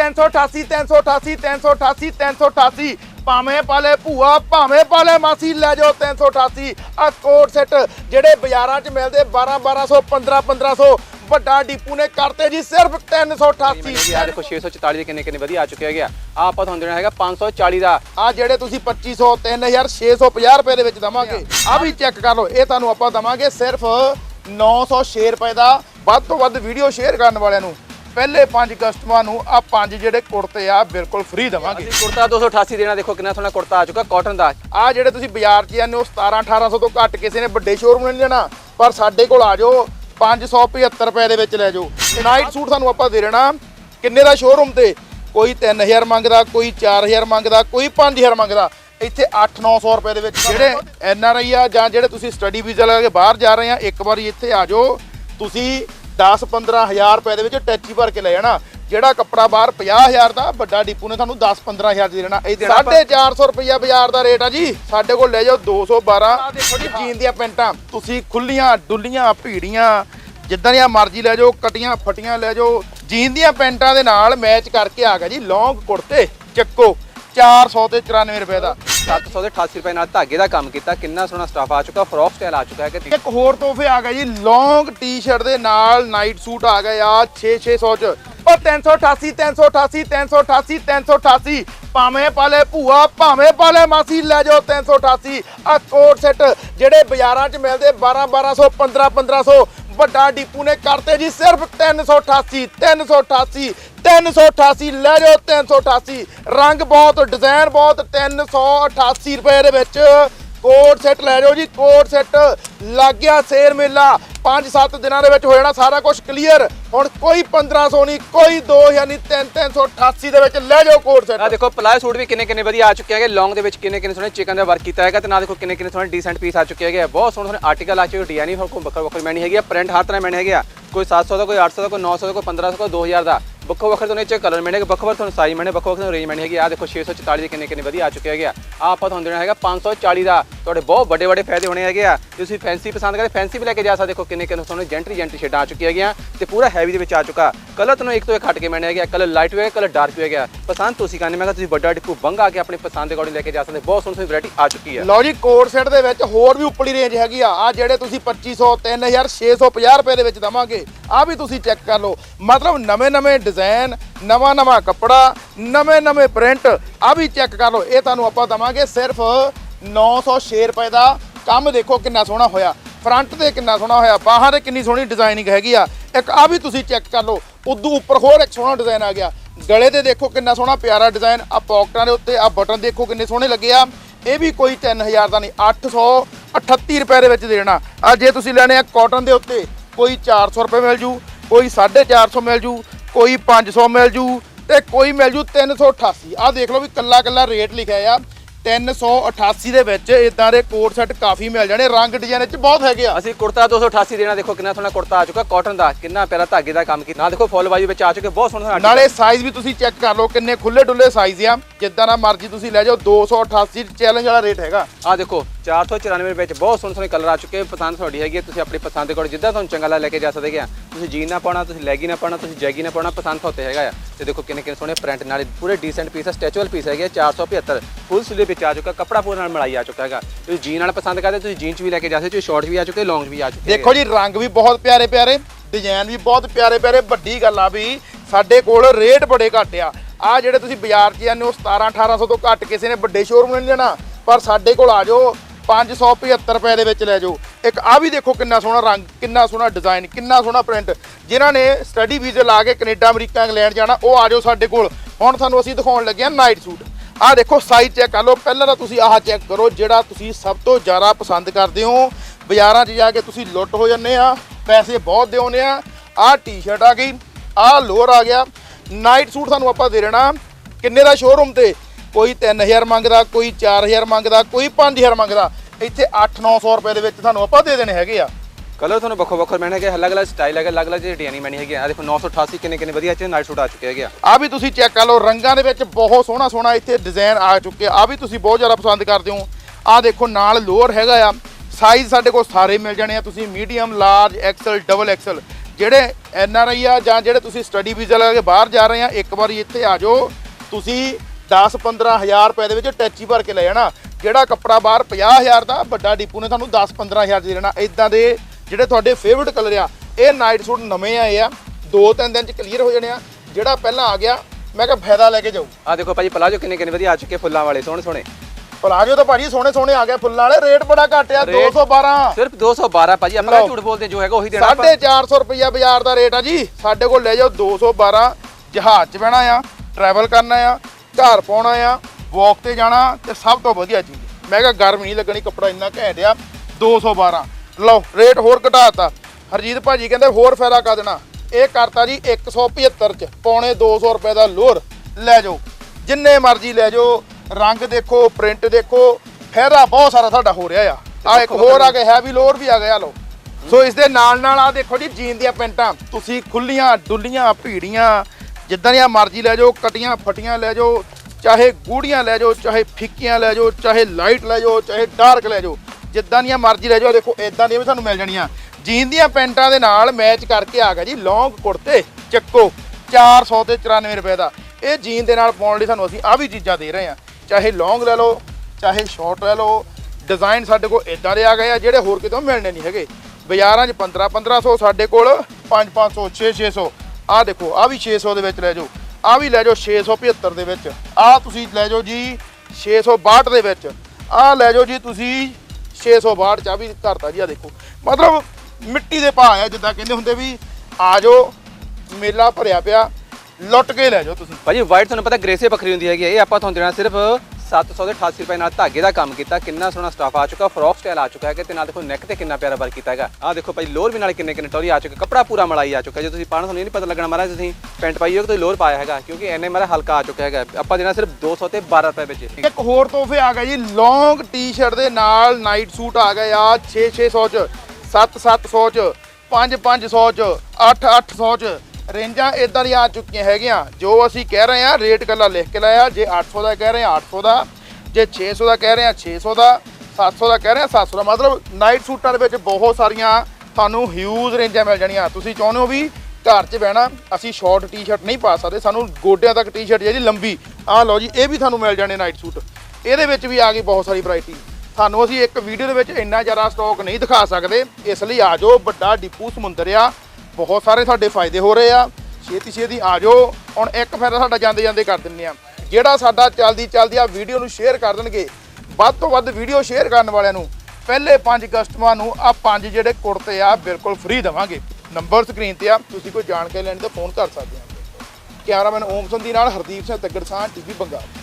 388 388 388 388 ਭਾਵੇਂ ਪਾਲੇ ਭੂਆ ਭਾਵੇਂ ਪਾਲੇ ਮਾਸੀ ਲੈ ਜਾਓ 388 ਆ ਕੋਟ ਸੈੱਟ ਜਿਹੜੇ ਬਾਜ਼ਾਰਾਂ 'ਚ ਮਿਲਦੇ 12 1200 15 1500 ਵੱਡਾ ਡੀਪੂ ਨੇ ਕਰਤੇ ਜੀ ਸਿਰਫ 388 ਜੀ ਆ ਦੇਖੋ 644 ਦੇ ਕਿੰਨੇ ਕਿੰਨੇ ਵਧੀਆ ਆ ਚੁੱਕੇ ਹੈਗੇ ਆ ਆਪਾਂ ਤੁਹਾਨੂੰ ਦੇਣਾ ਹੈਗਾ 540 ਦਾ। ਆ ਜਿਹੜੇ ਤੁਸੀਂ 2500 3650 ਰੁਪਏ ਦੇ ਵਿੱਚ ਦਵਾਂਗੇ। ਆ ਵੀ ਚੈੱਕ ਕਰ ਲਓ ਇਹ ਤੁਹਾਨੂੰ ਆਪਾਂ ਦਵਾਂਗੇ ਸਿਰਫ 906 ਰੁਪਏ ਦਾ। ਵੱਧ ਤੋਂ ਵੱਧ ਵੀਡੀਓ ਸ਼ੇਅਰ ਕਰਨ ਵਾਲਿਆਂ ਨੂੰ। ਪਹਿਲੇ ਪੰਜ ਕਸਟਮਰਾਂ ਨੂੰ ਆ ਪੰਜ ਜਿਹੜੇ ਕੁੜਤੇ ਆ ਬਿਲਕੁਲ ਫ੍ਰੀ ਦਵਾਂਗੇ। ਅਸੀਂ ਕੁੜਤਾ 288 ਦੇਣਾ ਦੇਖੋ ਕਿੰਨਾ ਸੋਹਣਾ ਕੁੜਤਾ ਆ ਚੁੱਕਾ ਕਾਟਨ ਦਾ। ਆ ਜਿਹੜੇ ਤੁਸੀਂ ਬਾਜ਼ਾਰ 'ਚ ਜਾਂਦੇ ਹੋ 17 1800 ਤੋਂ ਘੱਟ ਕਿਸੇ ਨੇ ਵੱਡੇ ਸ਼ੋਰੂਮ ਨਹੀਂ ਲੈਣਾ ਪਰ ਸਾਡੇ ਕੋਲ ਆ ਜਾਓ 575 ਰੁਪਏ ਦੇ ਵਿੱਚ ਲੈ ਜਾਓ। ਨਾਈਟ ਸੂਟ ਤੁਹਾਨੂੰ ਆਪਾਂ ਦੇ ਦੇਣਾ ਕਿੰਨੇ ਦਾ ਸ਼ੋਰੂਮ ਤੇ? ਕੋਈ 3000 ਮੰਗਦਾ ਕੋਈ 4000 ਮੰਗਦਾ ਕੋਈ 5000 ਮੰਗਦਾ। ਇੱਥੇ 8-900 ਰੁਪਏ ਦੇ ਵਿੱਚ ਜਿਹੜੇ ਐਨ ਆਰ ਆਈ ਆ ਜਾਂ ਜਿਹੜੇ ਤੁਸੀਂ ਸਟੱਡੀ ਵੀਜ਼ਾ ਲਗਾ ਕੇ ਬਾਹਰ ਜਾ ਰਹੇ ਆ ਇੱਕ ਵਾਰੀ ਇੱਥੇ ਆ ਜਾਓ। ਤੁਸੀਂ 10-15000 ਰੁਪਏ ਦੇ ਵਿੱਚ ਟੈਚੀ ਭਰ ਕੇ ਲੈ ਜਾਣਾ। ਜਿਹੜਾ ਕੱਪੜਾ ਬਾਹਰ 50000 ਦਾ ਵੱਡਾ ਡੀਪੂ ਨੇ ਤੁਹਾਨੂੰ 10-15000 ਦੇ ਦੇਣਾ। ਇਹ ਦੇਣਾ ਆਪਾਂ- 450 ਰੁਪਈਆ ਬਾਜ਼ਾਰ ਦਾ ਰੇਟ ਆ ਜੀ। ਸਾਡੇ ਕੋਲ ਲੈ ਜਾਓ 212 ਦੇਖੋ ਜੀ ਜੀਨ ਦੀਆਂ ਪੈਂਟਾਂ। ਤੁਸੀਂ ਖੁੱਲੀਆਂ ਡੁੱਲੀਆਂ ਭੀੜੀਆਂ ਜਿੱਦਾਂ ਦੀਆਂ ਮਰਜ਼ੀ ਲੈ ਜਾਓ ਕਟੀਆਂ ਫਟੀਆਂ ਲੈ ਜਾਓ। ਜੀਨ ਦੀਆਂ ਪੈਂਟਾਂ ਦੇ ਨਾਲ ਮੈਚ ਕਰਕੇ ਆ ਗਿਆ ਜੀ ਲੌਂਗ ਕੁੜਤੇ ਚੱਕੋ। 400 ਤੇ 94 ਰੁਪਏ ਦਾ। 700 ਦੇ 88 ਰੁਪਏ ਨਾਲ ਧਾਗੇ ਦਾ ਕੰਮ ਕੀਤਾ ਕਿੰਨਾ ਸੋਹਣਾ ਸਟਾਫ ਆ ਚੁੱਕਾ ਫਰੋਕ ਸਟਾਈਲ ਆ ਚੁੱਕਾ ਹੈ ਕਿ ਇੱਕ ਹੋਰ ਤੋਹਫੇ ਆ ਗਏ ਜੀ ਲੌਂਗ ਟੀ-ਸ਼ਰਟ ਦੇ ਨਾਲ ਨਾਈਟ ਸੂਟ ਆ ਗਏ ਆ 6-600 ਚ। ਉਹ 388 388 388 388 ਭਾਵੇਂ ਪਾਲੇ ਭੂਆ ਭਾਵੇਂ ਪਾਲੇ ਮਾਸੀ ਲੈ ਜਾਓ 388 ਆ ਕੋਟ ਸੈੱਟ ਜਿਹੜੇ ਬਾਜ਼ਾਰਾਂ 'ਚ ਮਿਲਦੇ 12 1200 15 1500 ਵੱਡਾ ਡੀਪੂ ਨੇ ਕਰਤੇ ਜੀ ਸਿਰਫ 388 388 388 ਲੈ ਜਾਓ 388 ਰੰਗ ਬਹੁਤ, ਡਿਜ਼ਾਈਨ ਬਹੁਤ 388 ਰੁਪਏ ਦੇ ਵਿੱਚ। ਕੋਟ ਸੈੱਟ ਲੈ ਜਾਓ ਜੀ ਕੋਟ ਸੈੱਟ। ਲੱਗ ਗਿਆ ਸੇਰ ਮੇਲਾ। 5-7 ਦਿਨਾਂ ਦੇ ਵਿੱਚ ਹੋ ਜਾਣਾ ਸਾਰਾ ਕੁਝ ਕਲੀਅਰ ਹੁਣ ਕੋਈ 1500 ਨਹੀਂ, ਕੋਈ 2000 ਨਹੀਂ 3-388 ਦੇ ਵਿੱਚ ਲੈ ਜਾਓ ਕੋਟ ਆ ਦੇਖੋ ਪਲਾਈ ਸੂਟ ਵੀ ਕਿੰਨੇ ਕਿੰਨੇ ਵਧੀਆ ਆ ਚੁੱਕੇ ਹੈਗੇ। ਲੌਂਗ ਦੇ ਵਿੱਚ ਕਿੰਨੇ ਕਿੰਨੇ ਸੋਹਣੇ ਚਿਕਨ ਦਾ ਵਰਕ ਕੀਤਾ ਹੈਗਾ ਤੇ ਨਾਲ ਦੇਖੋ ਕਿੰਨੇ ਕਿੰਨੇ ਸੋਹਣੇ ਡੀਸੈਂਟ ਪੀਸ ਆ ਚੁੱਕੇ ਹੈਗੇ। ਬਹੁਤ ਸੋਹਣੇ ਸੋਹਣੇ ਆਰਟੀਕਲ ਆ ਚੁੱਕੇ ਡਿਜ਼ਾਈਨ ਹੋਰ ਵੱਖੋ ਵੱਖਰੀ ਮੈਣੀ ਹੈਗੀ ਆ। ਪ੍ਰਿੰਟ ਹਰ ਤਰ੍ਹਾਂ ਮੈਣੀ ਹੈਗੇ ਆ। ਕੋਈ 700 ਦਾ, ਕੋਈ 800 ਦਾ, ਕੋਈ 900 ਦਾ, ਕੋਈ 1500 ਕੋਈ 2000 ਦਾ। ਵੱਖੋ ਵੱਖਰੇ ਤੁਹਾਨੂੰ ਇਹ ਚ ਕਲਰ ਮੈਣੇ ਵੱਖੋ ਵੱਖਰੇ ਤੁਹਾਨੂੰ ਸਾਈਜ਼ ਮੈਣੇ ਵੱਖੋ ਵੱਖਰੇ ਰੇਂਜ ਮੈਣੀ ਹੈਗੀ ਆ ਆਹ ਦੇਖੋ 644 ਦੇ ਕਿੰਨੇ ਕਿੰਨੇ ਵਧੀਆ ਆ ਚੁੱਕੇ ਹੈਗੇ ਆ। ਆਪਾਂ ਤੁਹਾਨੂੰ ਦੇਣਾ ਹੈਗਾ 540 ਦਾ। ਤੁਹਾਡੇ ਬਹੁਤ ਵੱਡੇ ਵੱਡੇ ਫਾਇਦੇ ਹੋਣੇ ਹੈਗੇ ਆ। ਤੁਸੀਂ ਫੈਂਸੀ ਪਸੰਦ ਕਰਦੇ ਫੈਂਸੀ ਵੀ ਲੈ ਕੇ ਜਾ ਸਕਦੇ ਦੇਖੋ ਕਿੰਨੇ ਕਿੰਨੇ ਸੋਹਣੇ ਜੈਂਟਰੀ ਜੈਂਟਰੀ ਸ਼ੇਡਾਂ ਆ ਚੁੱਕੀਆਂ ਹੈਗੀਆਂ ਤੇ ਪੂਰਾ ਹੈਵੀ ਦੇ ਵਿੱਚ ਆ ਚੁੱਕਾ। ਕਲਰ ਤੁਹਾਨੂੰ ਇੱਕ ਤੋਂ ਇੱਕ ਹਟ ਕੇ ਮੈਨੇ ਹੈਗਾ ਕਲਰ ਲਾਈਟ ਵੀ ਹੈਗਾ, ਕਲਰ ਡਾਰਕ ਵੀ ਹੈਗਾ ਪਸੰਦ ਤੁਸੀਂ ਕਰਨੀ, ਮੈਂ ਕਿਹਾ ਤੁਸੀਂ ਵੱਡਾ ਡਿਪੂ ਬੰਗਾ ਕੇ ਆਪਣੀ ਪਸੰਦ ਦੇ ਅਕੋਰਡਿੰਗ ਲੈ ਕੇ ਜਾ ਸਕਦੇ ਬਹੁਤ ਸੋਹਣੀ ਸੋਹਣੀ ਵੈਰਾਈਟੀ ਆ ਚੁੱਕੀ ਹੈ ਲਓ ਜੀ ਕੋਟ ਸੈਟ ਦੇ ਵਿੱਚ ਹੋਰ ਵੀ ਉੱਪਰਲੀ ਰੇਂਜ ਹੈਗੀ ਆ। ਆ ਜਿਹੜੇ ਤੁਸੀਂ 2500 3650 ਰੁਪਏ ਦੇ ਵਿੱਚ ਦਵਾਂਗੇ ਆ ਵੀ ਤੁਸੀਂ ਚੈੱਕ ਕਰ ਲਓ। ਮਤਲਬ ਨਵੇਂ ਨਵੇਂ ਡਿਜ਼ਾਈਨ ਨਵਾਂ ਨਵਾਂ ਕੱਪੜਾ, ਨਵੇਂ ਨਵੇਂ ਪ੍ਰਿੰਟ ਆ ਵੀ ਚੈੱਕ ਕਰ ਲਓ। ਇਹ ਤੁਹਾਨੂੰ ਆਪਾਂ ਦਵਾਂਗੇ ਸਿਰਫ 906 ਰੁਪਏ ਦਾ ਕੰਮ ਦੇਖੋ ਕਿੰਨਾ ਸੋਹਣਾ ਹੋਇਆ। ਫਰੰਟ ਤੇ ਕਿੰਨਾ ਸੋਹਣਾ ਹੋਇਆ ਬਾਹਰ ਤੇ ਕਿੰਨੀ ਸੋਹਣੀ ਡਿਜ਼ਾਈਨਿੰਗ ਹੈਗੀ ਆ। ਇੱਕ ਆ ਵੀ ਤੁਸੀਂ ਚੈੱਕ ਕਰ ਲਓ, ਉਦੋਂ ਉੱਪਰ ਹੋਰ ਇੱਕ ਸੋਹਣਾ ਡਿਜ਼ਾਈਨ ਆ ਗਿਆ। ਗਲੇ ਤੇ ਦੇਖੋ ਕਿੰਨਾ ਸੋਹਣਾ ਪਿਆਰਾ ਡਿਜ਼ਾਈਨ ਆ ਪਾਕਟਾਂ ਦੇ ਉੱਤੇ ਆ ਬਟਨ ਦੇਖੋ ਕਿੰਨੇ ਸੋਹਣੇ ਲੱਗੇ ਆ। ਇਹ ਵੀ ਕੋਈ 3000 ਦਾ ਨਹੀਂ 838 ਰੁਪਏ ਦੇ ਵਿੱਚ ਦੇਣਾ। ਆ ਜੇ ਤੁਸੀਂ ਲੈਣੇ ਆ ਕਾਟਨ ਦੇ ਉੱਤੇ, ਕੋਈ 400 ਰੁਪਏ ਮਿਲ ਜੂ, ਕੋਈ 450 ਮਿਲ ਜੂ, ਕੋਈ 500 ਮਿਲ ਜੂ ਤੇ ਕੋਈ ਮਿਲ ਜੂ 388 ਆ ਦੇਖ ਲਓ ਵੀ ਕੱਲਾ ਕੱਲਾ ਰੇਟ ਲਿਖਿਆ ਆ। 388 ਦੇ ਵਿੱਚ ਇਦਾਂ ਦੇ ਕੋਟ ਸੈੱਟ ਕਾਫੀ ਮਿਲ ਜਾਣੇ ਰੰਗ ਡਿਜ਼ਾਈਨ ਚ ਬਹੁਤ ਹੈਗੇ ਆ। ਅਸੀਂ ਕੁੜਤਾ 288 ਦੇਣਾ ਦੇਖੋ ਕਿੰਨਾ ਸੋਹਣਾ ਕੁੜਤਾ ਆ ਚੁੱਕਾ ਕਾਟਨ ਦਾ ਕਿੰਨਾ ਪਿਆਰਾ ਧਾਗੇ ਦਾ ਕੰਮ ਕੀਤਾ। ਨਾਲ ਦੇਖੋ ਫੁੱਲ ਬਾਜੂ ਵਿੱਚ ਆ ਚੁੱਕੇ ਬਹੁਤ ਸੋਹਣੇ ਸੋਹਣੇ ਨਾਲੇ ਸਾਈਜ਼ ਵੀ ਤੁਸੀਂ ਚੈੱਕ ਕਰ ਲਓ ਕਿੰਨੇ ਖੁੱਲੇ ਡੁੱਲੇ ਸਾਈਜ਼ ਆ। ਜਿੱਦਾਂ ਦਾ ਮਰਜ਼ੀ ਤੁਸੀਂ ਲੈ ਜਾਓ 288 ਚੈਲੰਜ ਵਾਲਾ ਰੇਟ ਹੈਗਾ। ਆ ਦੇਖੋ 494 ਰੁਪਏ ਵਿੱਚ ਬਹੁਤ ਸੋਹਣੇ ਸੋਹਣੇ ਕਲਰ ਆ ਚੁੱਕੇ ਪਸੰਦ ਤੁਹਾਡੀ ਹੈਗੀ ਹੈ, ਤੁਸੀਂ ਆਪਣੀ ਪਸੰਦ ਦੇ ਕੋਲ ਜਿੱਦਾਂ ਤੁਹਾਨੂੰ ਚੰਗਾ ਲੱਗ ਲੈ ਕੇ ਜਾ ਸਕਦੇ ਆ। ਤੁਸੀਂ ਜੀਨ ਨਾ ਪਾਉਣਾ ਤੁਸੀਂ ਲੈਗੀ ਨਾ ਪਾਉਣਾ ਤੁਸੀਂ ਜੈਗੀ ਨਾ ਪਾਉਣਾ ਪਸੰਦ ਤੁਹਾਤੇ ਹੈਗਾ ਆ। ਤੇ ਦੇਖੋ ਕਿੰਨੇ ਕਿੰਨੇ ਸੋਹਣੇ ਪ੍ਰਿੰਟ ਨਾਲ ਪੂਰੇ ਡੀਸੈਂਟ ਪੀਸ ਆ ਸਟੈਚੂਅਲ ਪੀਸ ਹੈਗੇ ਆ, 475 ਫੁੱਲ ਸਲੀਵ ਵਿੱਚ ਆ ਚੁੱਕਾ ਕੱਪੜਾ ਪੂਰਾ ਨਾਲ ਮਲਾਈ ਆ ਚੁੱਕਾ ਹੈਗਾ। ਤੁਸੀਂ ਜੀਨ ਨਾਲ ਪਸੰਦ ਕਰਦੇ ਤੁਸੀਂ ਜੀਨ ਚ ਵੀ ਲੈ ਕੇ ਜਾ ਸਕਦੇ ਹੋ ਸ਼ਾਰਟ ਵੀ ਆ ਚੁੱਕੇ ਲੌਂਗ ਵੀ ਆ ਚੁੱਕੇ ਦੇਖੋ ਜੀ ਰੰਗ ਵੀ ਬਹੁਤ ਪਿਆਰੇ ਪਿਆਰੇ ਡਿਜ਼ਾਈਨ ਵੀ ਬਹੁਤ ਪਿਆਰੇ ਪਿਆਰੇ ਵੱਡੀ ਗੱਲ ਆ ਵੀ ਸਾਡੇ ਕੋਲ ਰੇਟ ਬੜੇ ਘੱਟ ਆ। ਆ ਜਿਹੜੇ ਤੁਸੀਂ ਬਾਜ਼ਾਰ 'ਚ ਜਾਂਦੇ ਹੋ 17 1800 ਤੋਂ ਘੱਟ ਕਿਸੇ ਨੇ ਵੱਡੇ ਸ਼ੋਰੂਮ ਨਹੀਂ ਲੈਣਾ ਪਰ ਸਾਡੇ ਕੋਲ ਆ ਜਾਓ 575 ਰੁਪਏ ਦੇ ਵਿੱਚ ਲੈ ਜਾਓ। ਇੱਕ ਆ ਵੀ ਦੇਖੋ ਕਿੰਨਾ ਸੋਹਣਾ ਰੰਗ, ਕਿੰਨਾ ਸੋਹਣਾ ਡਿਜ਼ਾਈਨ ਕਿੰਨਾ ਸੋਹਣਾ ਪ੍ਰਿੰਟ ਜਿਨ੍ਹਾਂ ਨੇ ਸਟੱਡੀ ਵੀਜ਼ੇ ਲਾ ਕੇ ਕੈਨੇਡਾ, ਅਮਰੀਕਾ, ਇੰਗਲੈਂਡ ਜਾਣਾ, ਉਹ ਆ ਜਾਓ ਸਾਡੇ ਕੋਲ। ਹੁਣ ਤੁਹਾਨੂੰ ਅਸੀਂ ਦਿਖਾਉਣ ਲੱਗੇ ਆ ਨਾਈਟ ਸੂਟ ਆਹ ਦੇਖੋ ਸਾਈਜ਼ ਚੈੱਕ ਕਰ ਲਓ। ਪਹਿਲਾਂ ਤਾਂ ਤੁਸੀਂ ਆਹ ਚੈੱਕ ਕਰੋ, ਜਿਹੜਾ ਤੁਸੀਂ ਸਭ ਤੋਂ ਜ਼ਿਆਦਾ ਪਸੰਦ ਕਰਦੇ ਹੋ। ਬਾਜ਼ਾਰਾਂ 'ਚ ਜਾ ਕੇ ਤੁਸੀਂ ਲੁੱਟ ਹੋ ਜੰਨੇ ਆ, ਪੈਸੇ ਬਹੁਤ ਦਿਉਂਦੇ ਆ। ਆਹ ਟੀ-ਸ਼ਰਟ ਆ ਗਈ, ਆਹ ਲੋਅਰ ਆ ਗਿਆ। ਨਾਈਟ ਸੂਟ ਤੁਹਾਨੂੰ ਆਪਾਂ ਦੇ ਦੇਣਾ। ਕਿੰਨੇ ਦਾ ਸ਼ੋਰੂਮ ਤੇ? ਕੋਈ 3000 ਮੰਗਦਾ, ਕੋਈ 4000 ਮੰਗਦਾ, ਕੋਈ 5000 ਮੰਗਦਾ। ਇੱਥੇ 8-900 ਰੁਪਏ ਦੇ ਵਿੱਚ ਤੁਹਾਨੂੰ ਆਪਾਂ ਦੇ ਦੇਣੇ ਹੈਗੇ ਆ। ਕਲਰ ਤੁਹਾਨੂੰ ਵੱਖੋ ਵੱਖਰੇ ਮੈਨੇ ਹੈਗੇ ਅਲੱਗ-ਅਲੱਗ ਸਟਾਈਲ ਹੈਗੇ ਅਲੱਗ-ਅਲੱਗ ਜਿਹੜੀ ਡਿਜ਼ਾਈਨ ਮੈਨੀ ਹੈਗੇ ਆ ਦੇਖੋ 988 ਕਿੰਨੇ ਕਿੰਨੇ ਵਧੀਆ ਚ ਨਾਈਟ ਸੂਟ ਆ ਚੁੱਕੇ ਹੈਗੇ ਆ। ਆ ਵੀ ਤੁਸੀਂ ਚੈੱਕ ਕਰ ਲਓ ਰੰਗਾਂ ਦੇ ਵਿੱਚ ਬਹੁਤ ਸੋਹਣਾ ਸੋਹਣਾ ਇੱਥੇ ਡਿਜ਼ਾਈਨ ਆ ਚੁੱਕੇ ਆ। ਵੀ ਤੁਸੀਂ ਬਹੁਤ ਜ਼ਿਆਦਾ ਪਸੰਦ ਕਰਦੇ ਹੋ। ਆ ਦੇਖੋ ਨਾਲ ਲੋਅਰ ਹੈਗਾ ਆ। ਸਾਈਜ਼ ਸਾਡੇ ਕੋਲ ਸਾਰੇ ਮਿਲ ਜਾਣੇ ਆ। ਤੁਸੀਂ medium large XL double XL ਜਿਹੜੇ ਐਨ ਆਰ ਆਈ ਆ ਜਾਂ ਜਿਹੜੇ ਤੁਸੀਂ ਸਟੱਡੀ ਵੀਜ਼ਾ ਲੈ ਕੇ ਬਾਹਰ ਜਾ ਰਹੇ ਆ ਇੱਕ ਵਾਰੀ ਇੱਥੇ ਆ ਜਾਓ। ਤੁਸੀਂ 10 15000 ਰੁਪਏ ਦੇ ਵਿੱਚ ਟੈਚੀ ਭਰ ਕੇ ਲੈ ਜਾਣਾ। ਜਿਹੜਾ ਕੱਪੜਾ ਬਾਹਰ 50000 ਦਾ ਵੱਡਾ ਡਿਪੂ ਨੇ ਤੁਹਾਨੂੰ 10 15000 ਦੇ ਦੇਣਾ। ਇਦਾਂ ਦੇ ਜਿਹੜੇ ਤੁਹਾਡੇ ਫੇਵਰਿਟ ਕਲਰ ਆ ਇਹ ਨਾਈਟ ਸੂਟ ਨਵੇਂ ਆਏ ਆ। ਦੋ ਤਿੰਨ ਦਿਨ ਚ ਕਲੀਅਰ ਹੋ ਜਾਣੇ ਆ। ਜਿਹੜਾ ਪਹਿਲਾਂ ਆ ਗਿਆ ਮੈਂ ਕਿਹਾ ਫਾਇਦਾ ਲੈ ਕੇ ਜਾਊ। ਆ ਦੇਖੋ ਭਾਜੀ ਪਲਾਜੋ ਕਿੰਨੇ ਕਿੰਨੇ ਵਧੀਆ ਆ ਚੁੱਕੇ ਫੁੱਲਾਂ ਵਾਲੇ ਸੋਹਣੇ ਸੋਹਣੇ। ਪਲਾਜੋ ਤਾਂ ਭਾਜੀ ਸੋਹਣੇ ਸੋਹਣੇ ਆ ਗਏ। ਫੁੱਲਾਂ ਵਾਲੇ ਰੇਟ ਬੜਾ ਘੱਟ ਆ ਰੇਟ 212 ਸਿਰਫ 212 ਭਾਜੀ ਆਪਾਂ ਝੂਠ ਬੋਲਦੇ ਜੋ ਹੈਗਾ ਉਹੀ ਦੇਣਾ ਆਪਾਂ। 450 ਰੁਪਈਆ ਬਾਜ਼ਾਰ ਦਾ ਰੇਟ ਆ ਜੀ। ਸਾਡੇ ਕੋਲ ਲੈ ਜਾਓ 212 ਜਹਾਜ਼ 'ਚ ਬਹਿਣਾ ਆ ਟਰੈਵਲ ਕਰਨਾ ਆ ਘਰ ਪਾਉਣਾ ਆ। ਵਾਕ ਤੇ ਜਾਣਾ ਤੇ ਸਭ ਤੋਂ ਵਧੀਆ ਚੀਜ਼। ਮੈਂ ਕਿਹਾ ਗਰਮ ਨਹੀਂ ਲੱਗਣੀ ਕੱਪੜਾ ਇੰਨਾ ਘੈਂਟ ਆ 212 ਲਓ ਰੇਟ ਹੋਰ ਘਟਾਤਾ ਹਰਜੀਤ ਭਾਜੀ ਕਹਿੰਦੇ ਹੋਰ ਫਾਇਦਾ ਕਰ ਦੇਣਾ? ਇਹ ਕਰਤਾ ਜੀ 175 ਚ ਪੌਣੇ 200 ਰੁਪਏ ਦਾ ਲੋਰ ਲੈ ਜਾਓ ਜਿੰਨੇ ਮਰਜ਼ੀ ਲੈ ਜਾਓ ਰੰਗ ਦੇਖੋ ਪ੍ਰਿੰਟ ਦੇਖੋ ਫਾਇਦਾ ਬਹੁਤ ਸਾਰਾ ਤੁਹਾਡਾ ਹੋ ਰਿਹਾ ਆ। ਆ ਇੱਕ ਹੋਰ ਆ ਗਿਆ ਹੈਵੀ ਲੋਰ ਵੀ ਆ ਗਿਆ ਲਓ। ਸੋ ਇਸ ਦੇ ਨਾਲ ਨਾਲ ਆ ਦੇਖੋ ਜੀ ਜੀਨ ਦੀਆਂ ਪੈਂਟਾਂ। ਤੁਸੀਂ ਖੁੱਲੀਆਂ ਡੁੱਲੀਆਂ ਭੀੜੀਆਂ ਜਿੱਦਾਂ ਦੀਆਂ ਮਰਜ਼ੀ ਲੈ ਜਾਓ ਕਟੀਆਂ ਫਟੀਆਂ ਲੈ ਜਾਓ ਚਾਹੇ ਗੂੜੀਆਂ ਲੈ ਜਾਓ, ਚਾਹੇ ਫਿੱਕੀਆਂ ਲੈ ਜਾਓ, ਚਾਹੇ ਲਾਈਟ ਲੈ ਜਾਓ, ਚਾਹੇ ਡਾਰਕ ਲੈ ਜਾਓ, ਜਿੱਦਾਂ ਦੀਆਂ ਮਰਜ਼ੀ ਲੈ ਜਾਓ ਦੇਖੋ ਇਦਾਂ ਦੀਆਂ ਵੀ ਤੁਹਾਨੂੰ ਮਿਲ ਜਾਣੀਆਂ। ਜੀਨ ਦੀਆਂ ਪੈਂਟਾਂ ਦੇ ਨਾਲ ਮੈਚ ਕਰਕੇ ਆ ਗਿਆ ਜੀ ਲੌਂਗ ਕੁੜਤੇ ਚੱਕੋ 400 ਤੇ 94 ਰੁਪਏ ਦਾ। ਇਹ ਜੀਨ ਦੇ ਨਾਲ ਪਾਉਣ ਲਈ ਤੁਹਾਨੂੰ ਅਸੀਂ ਆ ਵੀ ਚੀਜ਼ਾਂ ਦੇ ਰਹੇ ਹਾਂ। ਚਾਹੇ ਲੌਂਗ ਲੈ ਲਓ, ਚਾਹੇ ਸ਼ਾਰਟ ਲੈ ਲਓ ਡਿਜ਼ਾਈਨ ਸਾਡੇ ਕੋਲ ਇਦਾਂ ਦੇ ਆ ਗਏ ਆ, ਜਿਹੜੇ ਹੋਰ ਕਿਤੋਂ ਮਿਲਣੇ ਨਹੀਂ ਹੈਗੇ। ਬਾਜ਼ਾਰਾਂ 'ਚ 15 1500 ਸਾਡੇ ਕੋਲ 5 500 6 600 ਆਹ ਦੇਖੋ, ਆਹ ਵੀ 600 ਦੇ ਵਿੱਚ ਲੈ ਜਾਓ। ਆਹ ਵੀ ਲੈ ਜਾਓ 675 ਦੇ ਵਿੱਚ। ਆਹ ਤੁਸੀਂ ਲੈ ਜਾਓ ਜੀ 662 ਦੇ ਵਿੱਚ। ਆਹ ਲੈ ਜਾਓ ਜੀ ਤੁਸੀਂ 662 ਚ ਆ ਵੀ ਕਰਤਾ ਜੀ ਆ ਦੇਖੋ। ਮਤਲਬ ਮਿੱਟੀ ਦੇ ਭਾਅ ਆ, ਜਿੱਦਾਂ ਕਹਿੰਦੇ ਹੁੰਦੇ ਵੀ ਆ ਜਾਓ, ਮੇਲਾ ਭਰਿਆ ਪਿਆ, ਲੁੱਟ ਕੇ ਲੈ ਜਾਓ ਤੁਸੀਂ। ਭਾਜੀ ਵਾਈਟ ਤੁਹਾਨੂੰ ਪਤਾ ਗ੍ਰੇਸੇ ਵੱਖਰੀ ਹੁੰਦੀ ਹੈਗੀ ਹੈ। ਇਹ ਆਪਾਂ ਤੁਹਾਨੂੰ ਦੇਣਾ ਸਿਰਫ 700 ਦੇ 88 ਰੁਪਏ ਨਾਲ ਧਾਗੇ ਦਾ ਕੰਮ ਕੀਤਾ। ਕਿੰਨਾ ਸੋਹਣਾ ਸਟਾਫ ਆ ਚੁੱਕਾ ਫਰੋਕ ਸਟਾਈਲ ਆ ਚੁੱਕਾ ਹੈ ਤੇ ਨਾਲ ਦੇਖੋ ਨੈਕ ਤੇ ਕਿੰਨਾ ਪਿਆਰਾ ਵਰਕ ਕੀਤਾ ਹੈਗਾ। ਆਹ ਦੇਖੋ ਭਾਜੀ ਲੋਅਰ ਵੀ ਨਾਲ ਕਿੰਨੇ ਕਿੰਨੇ ਟੋਰੀ ਆ ਚੁੱਕੇ, ਕੱਪੜਾ ਪੂਰਾ ਮਲਾਈ ਆ ਚੁੱਕਾ। ਜੇ ਤੁਸੀਂ ਪਾਣਾ ਤੁਹਾਨੂੰ ਇਹ ਨਹੀਂ ਪਤਾ ਲੱਗਣਾ ਮਹਾਰਾਜ, ਤੁਸੀਂ ਪੈਂਟ ਪਾਈ ਹੋ ਕਿ ਤੁਸੀਂ ਲੋਅਰ ਪਾਇਆ ਹੈਗਾ, ਕਿਉਂਕਿ ਐਨੇ ਮਾਰਾ ਹਲਕਾ ਆ ਚੁੱਕਾ ਹੈਗਾ। ਆਪਾਂ ਦੇਣਾ ਸਿਰਫ 200 ਤੇ 12 ਰੁਪਏ ਵਿੱਚ। ਇੱਕ ਹੋਰ ਤੋਹਫੇ ਆ ਗਏ ਜੀ ਲੌਂਗ ਟੀ-ਸ਼ਰਟ ਦੇ ਨਾਲ ਨਾਈਟ ਸੂਟ ਆ ਗਏ ਆ 6-600 ਚ 7-700 ਚ 5-500 ਚ 8-800 ਚ। ਰੇਂਜਾਂ ਇਦਾਂ ਦੀਆਂ ਆ ਚੁੱਕੀਆਂ ਹੈਗੀਆਂ। ਜੋ ਅਸੀਂ ਕਹਿ ਰਹੇ ਹਾਂ, ਰੇਟ ਕੱਲਾ ਲਿਖ ਕੇ ਲਾਇਆ, ਜੇ 800 ਦਾ ਕਹਿ ਰਹੇ ਆ 800 ਦਾ। ਜੇ 600 ਦਾ ਕਹਿ ਰਹੇ ਆ 600 ਦਾ। 700 ਦਾ ਕਹਿ ਰਹੇ ਆ 700 ਦਾ। ਮਤਲਬ ਨਾਈਟ ਸੂਟਾਂ ਦੇ ਵਿੱਚ ਬਹੁਤ ਸਾਰੀਆਂ ਤੁਹਾਨੂੰ ਹਿਊਜ ਰੇਂਜਾਂ ਮਿਲ ਜਾਣੀਆਂ। ਤੁਸੀਂ ਚਾਹੁੰਦੇ ਹੋ ਵੀ ਘਰ 'ਚ ਬਹਿਣਾ, ਅਸੀਂ ਸ਼ਾਰਟ ਟੀ-ਸ਼ਰਟ ਨਹੀਂ ਪਾ ਸਕਦੇ। ਸਾਨੂੰ ਗੋਡਿਆਂ ਤੱਕ ਟੀ-ਸ਼ਰਟ ਜਿਹੜੀ ਲੰਬੀ, ਆਹ ਲਓ ਜੀ, ਇਹ ਵੀ ਤੁਹਾਨੂੰ ਮਿਲ ਜਾਣੇ ਨਾਈਟ ਸੂਟ। ਇਹਦੇ ਵਿੱਚ ਵੀ ਆ ਗਈ ਬਹੁਤ ਸਾਰੀ ਵੈਰਾਈਟੀ ਤੁਹਾਨੂੰ ਅਸੀਂ ਇੱਕ ਵੀਡੀਓ ਦੇ ਵਿੱਚ ਇੰਨਾ ਜ਼ਿਆਦਾ ਸਟਾਕ ਨਹੀਂ ਦਿਖਾ ਸਕਦੇ। ਇਸ ਲਈ ਆ ਜਾਓ ਵੱਡਾ ਡਿਪੂ ਸਮੁੰਦਰ ਆ ਬਹੁਤ ਸਾਰੇ ਸਾਡੇ ਫਾਇਦੇ ਹੋ ਰਹੇ ਆ। ਛੇਤੀ ਛੇਤੀ ਆ ਜਾਓ। ਹੁਣ ਇੱਕ ਫਾਇਦਾ ਸਾਡਾ ਜਾਂਦੇ ਜਾਂਦੇ ਕਰ ਦਿੰਨੇ ਆ। ਜਿਹੜਾ ਸਾਡਾ ਚੱਲਦੀ ਚੱਲਦੀ ਆ ਵੀਡੀਓ ਨੂੰ ਸ਼ੇਅਰ ਕਰ ਦੇਣਗੇ। ਵੱਧ ਤੋਂ ਵੱਧ ਵੀਡੀਓ ਸ਼ੇਅਰ ਕਰਨ ਵਾਲਿਆਂ ਨੂੰ ਪਹਿਲੇ ਪੰਜ ਕਸਟਮਰਾਂ ਨੂੰ ਆ ਪੰਜ ਜਿਹੜੇ ਕੁੜਤੇ ਆ ਬਿਲਕੁਲ ਫ੍ਰੀ ਦੇਵਾਂਗੇ। ਨੰਬਰ ਸਕਰੀਨ ਤੇ ਆ। ਤੁਸੀਂ ਕੋਈ ਜਾਣਕਾਰੀ ਲੈਣੀ ਤਾਂ ਫੋਨ ਕਰ ਸਕਦੇ ਆ। ਕੈਮਰਾਮੈਨ ਓਮ ਸੰਧੀ ਨਾਲ ਹਰਦੀਪ ਸਿੰਘ ਤੱਗੜਸਾਨ ਟੀਵੀ ਬੰਗਾਲ।